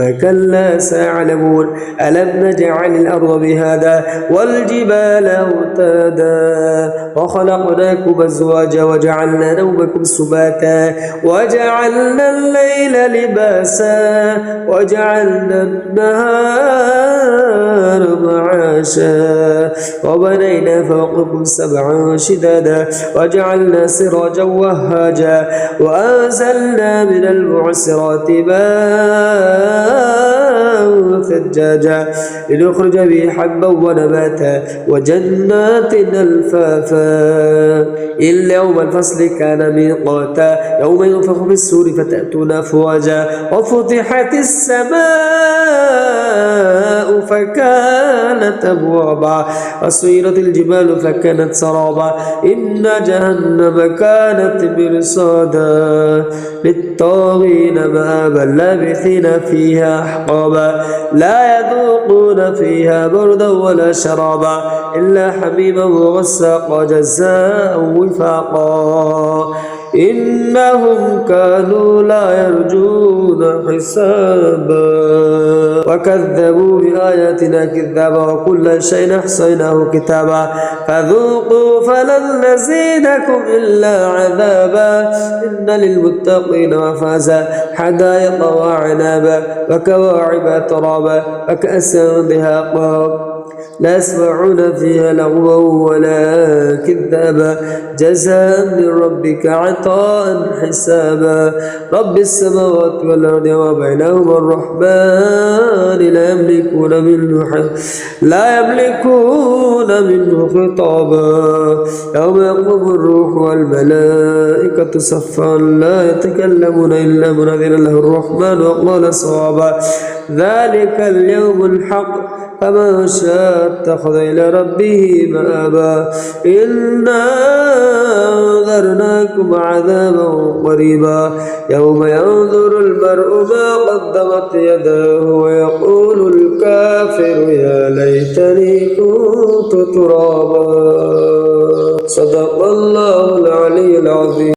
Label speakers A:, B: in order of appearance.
A: كلا سيعلمون. ألم نجعل الأرض بهذا والجبال أوتادا وخلقناكم أزواجا وجعلنا نومكم سباتا وجعلنا الليل لباسا وجعلنا النهار معاشا وبنينا فوقكم سبعا شدادا وجعلنا سراجا وهاجا وأنزلنا من المعسرات ماء ثجاجا لنخرج به حبا ونباتا وجنات ألفافا إلا يوم الفصل كان ميقاتا يوم ينفخ في السور فتأتون أفواجا وفتحت السماء فكانت أبوابا وسيرت الجبال فكانت سرابا. إن جهنم كانت مرصادا للطاغين مآبا. لابثين فيها أحقابا. لا يذوقون فيها بردا ولا شرابا إلا حميما وغساقا جزاء وفاقا. إنهم كانوا لا يرجون حسابا. وكذبوا بآياتنا كذابا وكل شيء أحصيناه كتابا. فذوقوا فلن نزيدكم إلا عذابا. إن للمتقين مفازا. حدائق وعنابا وكواعب ترابا. وكأسا دهاقا لا يسمعون فيها لغوا ولا كذابا. جزاء من ربك عطاء حسابا. رب السماوات والأرض وبينهما الرحمن لا يملكون منه لا يملكون منه خطابا. يوم يقوم الروح والملائكة صفا لا يتكلمون إلا من أذن له الرحمن وقال صوابا. ذلك اليوم الحق. فمن شاء اتخذ إلى ربه مآبا. إنا أنذرناكم عذابا قريبا. يوم ينظر المرء ما قدمت يداه ويقول الكافر يا ليتني كنت ترابا. صدق الله العلي العظيم.